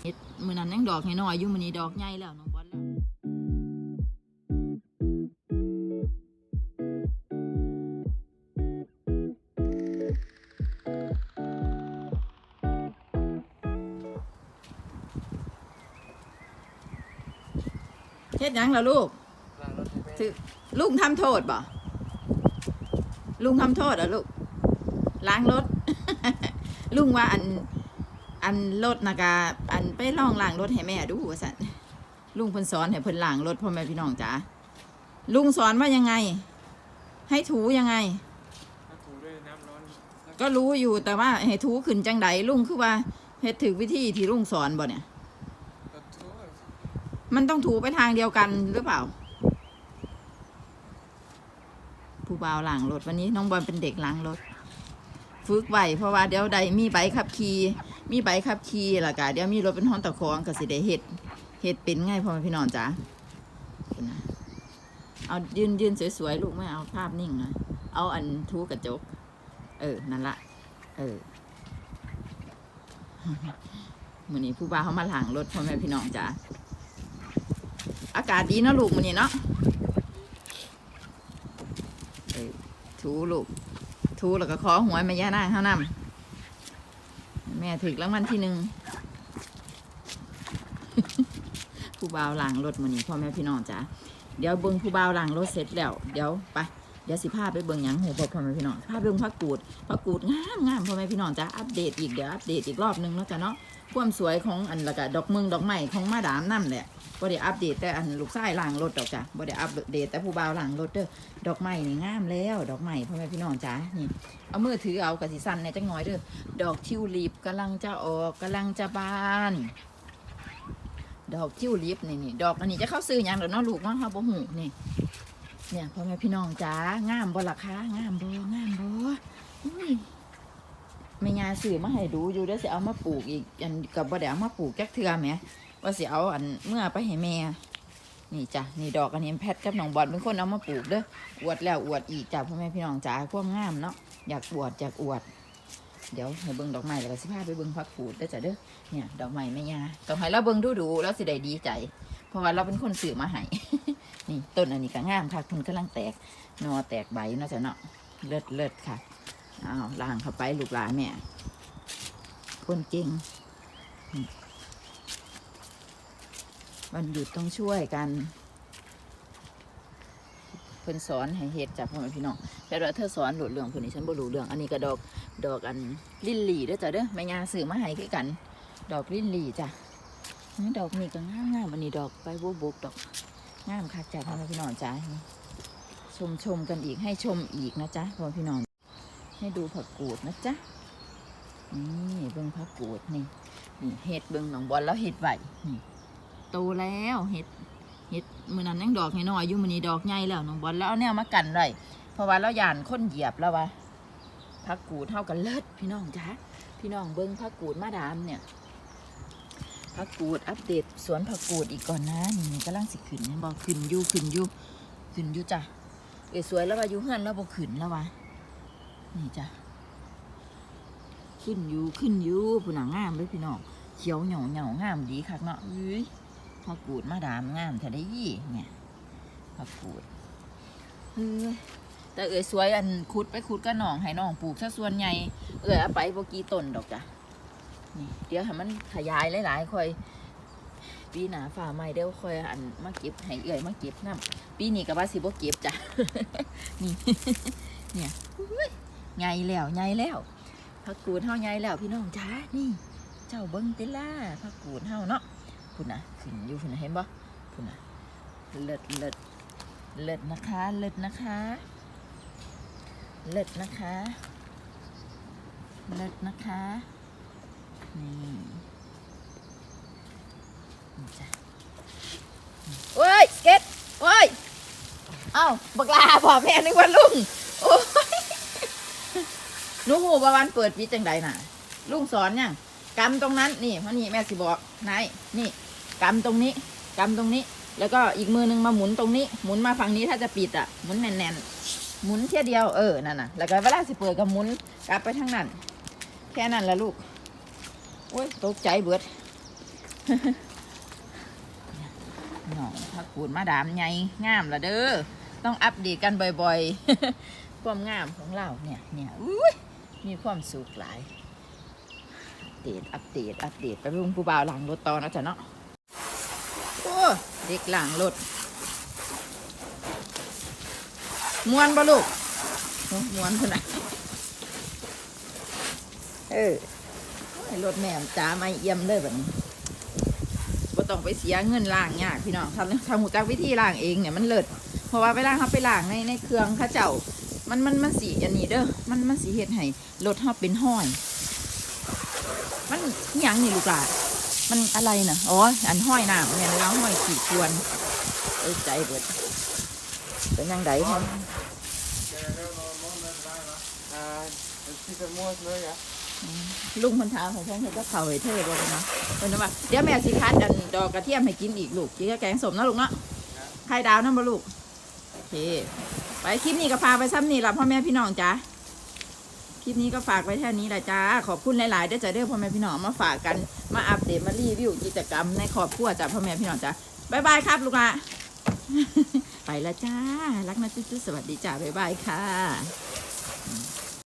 เฮ็ดมื้อนั้นยังดอกน้อยๆอยู่มื้อนี้ดอกใหญ่แล้วน้องบอลแล้วเฮ็ดหยังล่ะลูกล้างรถให้แม่ถือลุงทำโทษบ่ลุงทำโทษเหรอลูก ล้างรถ ลุงว่าอัน อันรถนะกะอันไปลองล้างรถให้แม่ดูว่าสันลุงเพิ่นสอนให้เพิ่นล้างรถพ่อแม่พี่น้องจ๋าลุงสอนว่ายังไง ให้ถูยังไง ถ้าถูด้วยน้ำร้อนก็รู้อยู่แต่ว่าให้ถูขึ้นจังไดลุงคือว่าเฮ็ดถึกวิธีที่ลุงสอนบ่เนี่ย ก็ถูมันต้องถูไปทางเดียวกันหรือเปล่า ผู้บ่าวล้างรถวันนี้น้องบอลเป็นเด็กล้างรถ ฝึกไว้เพราะว่าเดี๋ยวใดมีใบขับขี่ มีใบขับขี่ละกะเดี๋ยวมีรถเป็นห้องตะคองก็สิได้เฮ็ดเฮ็ดเป็นไงพ่อแม่พี่น้องจ๋านะเอายืนยืนสวยๆลูกไม่เอาภาพนิ่งนะเอาอันทูกระจก เออ นั่นละเออมือนี้ผู้บ่าวเขามาหล้างรถพ่อแม่พี่น้องจ๋าอากาศดีเนาะลูกมันนี่เนาะเอ้ยถูลูกถูแล้วก็ขอหวยม่ย่านางเท่านำ แม่ถึกรางวัลที่หนึ่งผู้บ่าวล้างรถมันนี่พ่อแม่พี่น้องจ้ะเดี๋ยวเบิ้งผู้บ่าวล้างรถเสร็จแล้วเดี๋ยวไปเดี๋ยวสิพาไปเบิ่งหยังหูบอกพ่อแม่พี่น้องพาเบิ่งพักกูดพักกูดงามงามพ่อแม่พี่น้องจ้ะอัปเดตอีกเดี๋ยวอัปเดตอีกรอบนึงเนาะจ้ะเนาะความสวยของอันละกะดอกเมืองดอกไม้ของมาดามนั่นแหละ บ่ได้อัปเดตแต่อันลูกชายล้างรถดอกจ้ะบ่ได้อัปเดตแต่ผู้บ่าวล้างรถเด้อดอกไม้นี่งามแล้ว ดอกไม้พ่อแม่พี่น้องจ้านี่เอามือถือเอากระสิสั้นเนี่ยจังน้อยเด้อดอกทิวลิปกำลังจะออกกำลังจะบานดอกทิวลิปนี่นี่ดอกอันนี้จะเข้าซื้อหยังเด้อเนาะลูกเนาะเฮาบ่ฮู้นี่ เนี่ยพ่อแม่พี่น้องจ้างามบ่ล่ะคะงามบ่งามบ่อุ้ยแม่ยาซื้อมาให้ดูอยู่เด้อสิเอามาปลูกอีกอันก็บ่ได้เอามาปลูกแจักเทือแหม ว่าสิเอาอันเมื่อไปให้แม่ นี่จ้ะนี่ดอกอันนี้แพทกับน้องบอลเป็นคนเอามาปลูกเด้ออวดแล้วอวดอีกจ้ะพ่อแม่พี่น้องจ๋าความงามเนาะอยากอวดอยากอวด เดี๋ยวให้เบิ่งดอกไม้แล้วก็สิพาไปเบิ่งพักผูดเด้อจ้ะเด้อเนี่ยดอกไม้แม่ยาต้องให้เราเบิ่งดูดูแล้วสิได้ดีใจ เพราะว่าเราเป็นคนซื้อมาให้นี่ต้นอันนี้ก็งามค่ะคุณกำลังแตกนอแตกใบเนาะจ้ะเนาะเลิศเลิศค่ะอ้าวล่างเข้าไปลูกหลานแม่คนเก่ง วันหยุดต้องช่วยกัน เพิ่นสอนให้เฮ็ดจากพ่อแม่พี่น้องแต่ว่าเธอสอนหลุดเรื่องเพิ่นนี่ฉันบ่รู้เรื่อง อันนี้ก็ดอกดอกอันลิลลี่ด้อจ้ะเด้อแม่ยาซื้อมาให้คือกัน ดอกลิลลี่จ้ะดอกนี้ก็งามงามอันนี้ดอกใบบวบกดอกงามคักจ้ะพ่อแม่พี่น้องจ้ะชมชมกันอีกให้ชมอีกนะจ๊ะพ่อพี่น้องให้ดูผักกูดนะจ๊ะนี่เบิ่งผักกูดนี่นี่เฮ็ดเบิ่งหนองบอลแล้วเฮ็ดไว้นี่ โตแล้วเห็ดเห็ดมือนั้นยังดอกน้อยอยู่มือนี้ดอกใหญ่แล้วน้องบอลแล้วเอาแนวมากันไว้เพราะว่าเราย่านคนเหยียบแล้ววะพักกูดเท่ากันเลิศพี่น้องจ้าพี่น้องเบิ้งพักกูดมาดามเนี่ยพักกูดอัปเดตสวนผักกูดอีกก่อนนะนี่นี่กำลังสิขึ้นเนี่ยบอกขึ้นอยู่ขึ้นอยู่ขึ้นอยู่จ้ะเออสวยแล้วว่าอยู่เฮือนแล้วบอกขึ้นแล้ววะนี่จ้ะขึ้นอยู่ขึ้นอยู่ผู้หนังงามเลยพี่น้องเขียวเหนียวเหนียวงามดีคักเนาะเอ้ย ผักกูดมาดามงามแท้ได้ยี่เนี่ยผักกูดเอ้ยแต่เอ๋ยสวยอันขุดไปขุดก็นองให้น้องปลูกซะส่วนใหญ่เอ๋ยเอาไปบกี่ต้นดอกจ้ะนี่เดี๋ยวให้มันขยายหลายๆค่อย ปีหนาฝ่าใหม่เดี๋ยวค่อยอันมาเก็บให้เอ๋ยมาเก็บน้ำปีนี้ก็ว่าสิบ่เก็บจ้ะนี่เนี่ยอุ้ยใหญ่แล้วใหญ่แล้วผักกูดเท่าใหญ่แล้วพี่น้องจ้านี่ เจ้าเบิ้งติล่าพักกูดเฮาเนาะ พุ่นนะขึ้นอยู่พุ่นนะเห็นบ่พุ่นนะเลิศเลิศเลิศนะคะเลิศนะคะเลิศนะคะเลิศนะคะนี่จ้ะโอ้ยเก็ตโอ้ยเอ้าบักลาพ่อแม่นึกว่าลุงโอ้ยหนูหูประวันเปิดวิจังใดน่ะลุงสอนยังกำตรงนั้นนี่เพราะนี่แม่สิบอกนายนี่ กำตรงนี้กำตรงนี้ แล้วก็อีกมือหนึงมาหมุนตรงนี้ หมุนมาฝั่งนี้ถ้าจะปิดอะหมุนแน่นๆหมุนเที่ยเดียวเออนั่นน่ะแล้วก็เวลาสิเปิดก็หมุนกลับไปทางนั้น แค่นั้นละลูกโอ้ยตกใจเบิดน้องพักกูดมาดามไงงามละเด้อต้องอัปเดตกันบ่อยๆ ความงามของเราเนี่ยเนี่ยอุ้ยมีความสุขหลายอัปเดตอัปเดตอัปเดตไปเพิ่งผู้บ่าวหลังรถต่อนะจ๊ะเนาะ โอ้เด็กหลังรถมวนปะลูกมวนขนาดเออโอ้ยรถแม่จ้าม่เอี่ยมเลยแบบนี้ก็ต้องไปเสียเงินล่างยากพี่น้องทำทำหูจักวิธีล่างเองเนี่ยมันเลิศเพราะว่าเวลาเขาไปล่างในในเครื่องข้าเจ้า มันมันมันสีอันนี้เด้อมันมันสีเห็ดให้รถเขาเป็นห้อย มันหยังนี่ลูกหลาน มันอะไรน่ะอ๋อ อันห้อยน้ำเนี่ยแล้วห้อยขี่ควรเอ้ยใจเบิดเป็นยังไงครับอ่าที่จะมั่วเลยอะลุงคนทางของพ่อเพิ่นก็เข่าให้เท่บ่เนาะเพิ่นว่าเดี๋ยวแม่สิคัดอันดอกกระเทียมให้กินอีกลูกกินกับแกงสมนะลูกเนาะไข่ดาวนั่นบ่ลูก โอเค ไปคลิปนี้ก็พากไปซ้ำนี่ละพ่อแม่พี่น้องจ้า คลิปนี้ก็ฝากไว้แค่นี้แหละจ้า ขอบคุณหลายๆได้จะเด้อพ่อแม่พี่น้องมาฝากกันมาอัปเดตมารีวิวกิจกรรมในครอบครัวจ้าพ่อแม่พี่น้องจ้าบายบายครับลูกอะไปละจ้า รักนะจุ๊ดๆสวัสดีจ้าบายบายค่ะ